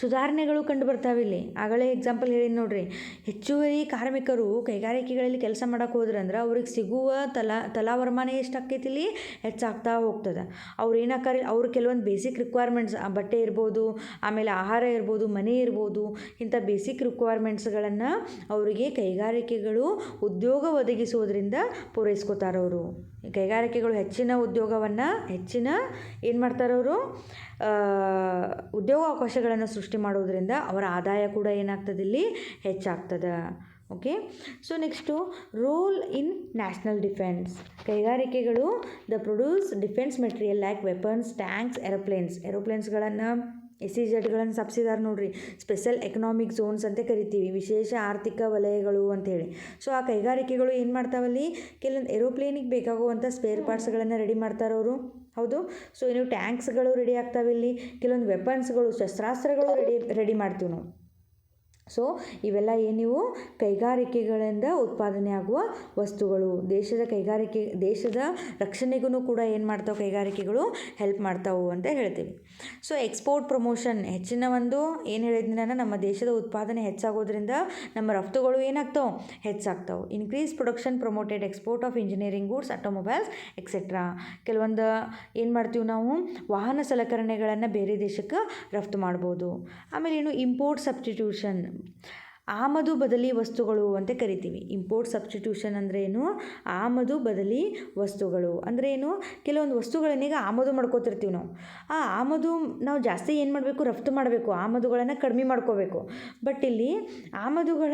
ಸುಧಾರಣೆಗಳು ಕಂಡು ಬರ್ತಾವೆ ಇಲ್ಲಿ. ಆಗಲೇ ಎಕ್ಸಾಂಪಲ್ ಹೇಳಿ ನೋಡ್ರಿ. ಹೆಚ್ಚುವರಿ ಕಾರ್ಮಿಕರು ಕೈಗಾರಿಕೆಗಳಲ್ಲಿ ಕೆಲಸ ಮಾಡೋಕೆ ಹೋದ್ರೆ ಅಂದ್ರೆ ಅವ್ರಿಗೆ ಸಿಗುವ ತಲಾ ತಲಾ ವರಮಾನ ಎಷ್ಟು ಇಲ್ಲಿ? ಹೆಚ್ಚಾಗ್ತಾ ಹೋಗ್ತದೆ. ಅವ್ರು ಏನಾಕಾರ ಅವ್ರು ಕೆಲವೊಂದು ಬೇಸಿಕ್ ರಿಕ್ವೈರ್ಮೆಂಟ್ಸ್ ಬಟ್ಟೆ ಇರ್ಬೋದು, ಆಮೇಲೆ ಆಹಾರ ಇರ್ಬೋದು, ಮನೆ ಇರ್ಬೋದು ಇಂಥ ಬೇಸಿಕ್ ರಿಕ್ವೈರ್ಮೆಂಟ್ಸ್ಗಳನ್ನು ಅವರಿಗೆ ಕೈಗಾರಿಕೆಗಳು ಉದ್ಯೋಗ ಒದಗಿಸೋದ್ರಿಂದ ಪೂರೈಸ್ಕೋತಾರವರು ಕೈಗಾರಿಕೆಗಳು ಹೆಚ್ಚಿನ ಉದ್ಯೋಗವನ್ನು ಹೆಚ್ಚಿನ ಏನು ಮಾಡ್ತಾರೆ ಅವರು? ಉದ್ಯೋಗಾವಕಾಶಗಳನ್ನು ಸೃಷ್ಟಿ ಮಾಡೋದ್ರಿಂದ ಅವರ ಆದಾಯ ಕೂಡ ಏನಾಗ್ತದೆ ಇಲ್ಲಿ? ಹೆಚ್ಚಾಗ್ತದೆ. Okay so next role in national defence ಕೈಗಾರಿಕೆಗಳು the produce defence material like weapons tanks aeroplanes ಏರೋಪ್ಲೇನ್ಸ್ಗಳನ್ನು S C ಜೆಡ್ಗಳನ್ನು ಸ್ಥಾಪಿಸಿದಾರೆ ನೋಡ್ರಿ. ಸ್ಪೆಷಲ್ ಎಕನಾಮಿಕ್ ಝೋನ್ಸ್ ಅಂತ ಕರಿತೀವಿ. ವಿಶೇಷ ಆರ್ಥಿಕ ವಲಯಗಳು ಅಂಥೇಳಿ. ಸೊ ಆ ಕೈಗಾರಿಕೆಗಳು ಏನು ಮಾಡ್ತಾವಲ್ಲಿ? ಕೆಲವೊಂದು ಏರೋಪ್ಲೇನಿಗೆ ಬೇಕಾಗುವಂಥ ಸ್ಪೇರ್ ಪಾರ್ಟ್ಸ್ಗಳನ್ನು ರೆಡಿ ಮಾಡ್ತಾರವರು ಹೌದು? ಸೊ ಇನ್ನು ಟ್ಯಾಂಕ್ಸ್ಗಳು ರೆಡಿ ಆಗ್ತಾವೆ ಇಲ್ಲಿ ಕೆಲವೊಂದು ವೆಪನ್ಸ್ಗಳು ಶಸ್ತ್ರಾಸ್ತ್ರಗಳು ರೆಡಿ ರೆಡಿ ಮಾಡ್ತೀವಿ ನಾವು. ಸೊ ಇವೆಲ್ಲ ಏನಿವು? ಕೈಗಾರಿಕೆಗಳಿಂದ ಉತ್ಪಾದನೆ ಆಗುವ ವಸ್ತುಗಳು. ದೇಶದ ಕೈಗಾರಿಕೆ, ದೇಶದ ರಕ್ಷಣೆಗೂ ಕೂಡ ಏನು ಮಾಡ್ತಾವೆ ಕೈಗಾರಿಕೆಗಳು? ಹೆಲ್ಪ್ ಮಾಡ್ತಾವು ಅಂತ ಹೇಳ್ತೀವಿ. ಸೊ ಎಕ್ಸ್ಪೋರ್ಟ್ ಪ್ರಮೋಷನ್ ಹೆಚ್ಚಿನ ಒಂದು, ಏನು ಹೇಳಿದ್ನಿ ನಾನು? ನಮ್ಮ ದೇಶದ ಉತ್ಪಾದನೆ ಹೆಚ್ಚಾಗೋದ್ರಿಂದ ನಮ್ಮ ರಫ್ತುಗಳು ಏನಾಗ್ತಾವೆ? ಹೆಚ್ಚಾಗ್ತಾವೆ. Increase production promoted export of engineering goods automobiles etcetera ಕೆಲವೊಂದು ಏನು ಮಾಡ್ತೀವಿ ನಾವು? ವಾಹನ ಸಲಕರಣೆಗಳನ್ನು ಬೇರೆ ದೇಶಕ್ಕೆ ರಫ್ತು ಮಾಡ್ಬೋದು. ಆಮೇಲೆ ಏನು? ಇಂಪೋರ್ಟ್ ಸಬ್ಸ್ಟಿಟ್ಯೂಷನ್ ಆಮದು ಬದಲಿ ವಸ್ತುಗಳು ಅಂತ ಕರಿತೀವಿ. ಇಂಪೋರ್ಟ್ ಸಬ್ಸ್ಟಿಟ್ಯೂಷನ್ ಅಂದರೆ ಏನು? ಆಮದು ಬದಲಿ ವಸ್ತುಗಳು. ಅಂದರೆ ಏನು? ಕೆಲವೊಂದು ವಸ್ತುಗಳನ್ನೀಗ ಆಮದು ಮಾಡ್ಕೋತಿರ್ತೀವಿ ನಾವು. ಆ ಆಮದು ನಾವು ಜಾಸ್ತಿ ಏನು ಮಾಡಬೇಕು? ರಫ್ತು ಮಾಡಬೇಕು. ಆಮದುಗಳನ್ನು ಕಡಿಮೆ ಮಾಡ್ಕೋಬೇಕು. ಬಟ್ ಇಲ್ಲಿ ಆಮದುಗಳ,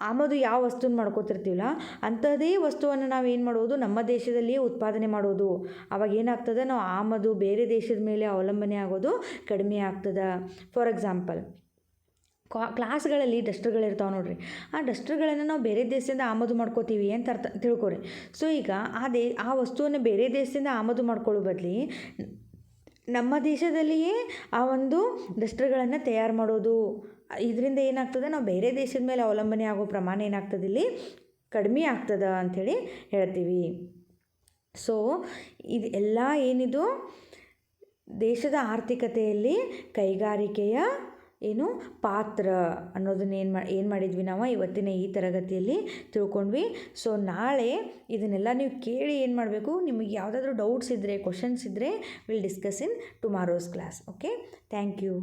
ಆಮದು ಯಾವ ವಸ್ತುನ ಮಾಡ್ಕೋತಿರ್ತೀವಲ್ಲ ಅಂಥದೇ ವಸ್ತುವನ್ನು ನಾವು ಏನು ಮಾಡೋದು? ನಮ್ಮ ದೇಶದಲ್ಲಿಯೇ ಉತ್ಪಾದನೆ ಮಾಡೋದು. ಅವಾಗ ಏನಾಗ್ತದೆ? ನಾವು ಆಮದು ಬೇರೆ ದೇಶದ ಮೇಲೆ ಅವಲಂಬನೆ ಆಗೋದು ಕಡಿಮೆ ಆಗ್ತದೆ. ಫಾರ್ ಎಕ್ಸಾಂಪಲ್ ಕ್ವಾ ಕ್ಲಾಸ್ಗಳಲ್ಲಿ ಡಸ್ಟರ್ಗಳಿರ್ತಾವೆ ನೋಡ್ರಿ. ಆ ಡಸ್ಟರ್ಗಳನ್ನು ನಾವು ಬೇರೆ ದೇಶದಿಂದ ಆಮದು ಮಾಡ್ಕೋತೀವಿ ಅಂತ ಅರ್ಥ, ತಿಳ್ಕೊರಿ. ಸೊ ಈಗ ಆ ದೇ, ಆ ವಸ್ತುವನ್ನು ಬೇರೆ ದೇಶದಿಂದ ಆಮದು ಮಾಡ್ಕೊಳ್ಳೋ ಬದಲಿ ನಮ್ಮ ದೇಶದಲ್ಲಿಯೇ ಆ ಒಂದು ಡಸ್ಟರ್ಗಳನ್ನು ತಯಾರು ಮಾಡೋದು, ಇದರಿಂದ ಏನಾಗ್ತದೆ? ನಾವು ಬೇರೆ ದೇಶದ ಮೇಲೆ ಅವಲಂಬನೆ ಆಗೋ ಪ್ರಮಾಣ ಏನಾಗ್ತದೆ ಇಲ್ಲಿ? ಕಡಿಮೆ ಆಗ್ತದೆ ಅಂಥೇಳಿ ಹೇಳ್ತೀವಿ. ಸೊ, ಇದು ಎಲ್ಲ ಏನಿದು? ದೇಶದ ಆರ್ಥಿಕತೆಯಲ್ಲಿ ಕೈಗಾರಿಕೆಯ ಏನು ಪಾತ್ರ ಅನ್ನೋದನ್ನ ಏನು ಮಾ, ಏನು ಮಾಡಿದ್ವಿ ನಾವು ಇವತ್ತಿನ ಈ ತರಗತಿಯಲ್ಲಿ ತಿಳ್ಕೊಂಡ್ವಿ. ಸೊ ನಾಳೆ ಇದನ್ನೆಲ್ಲ ನೀವು ಕೇಳಿ ಏನು ಮಾಡಬೇಕು? ನಿಮಗೆ ಯಾವುದಾದ್ರೂ ಡೌಟ್ಸ್ ಇದ್ದರೆ ಕ್ವಶನ್ಸ್ ಇದ್ದರೆ will discuss in tomorrow's class okay thank you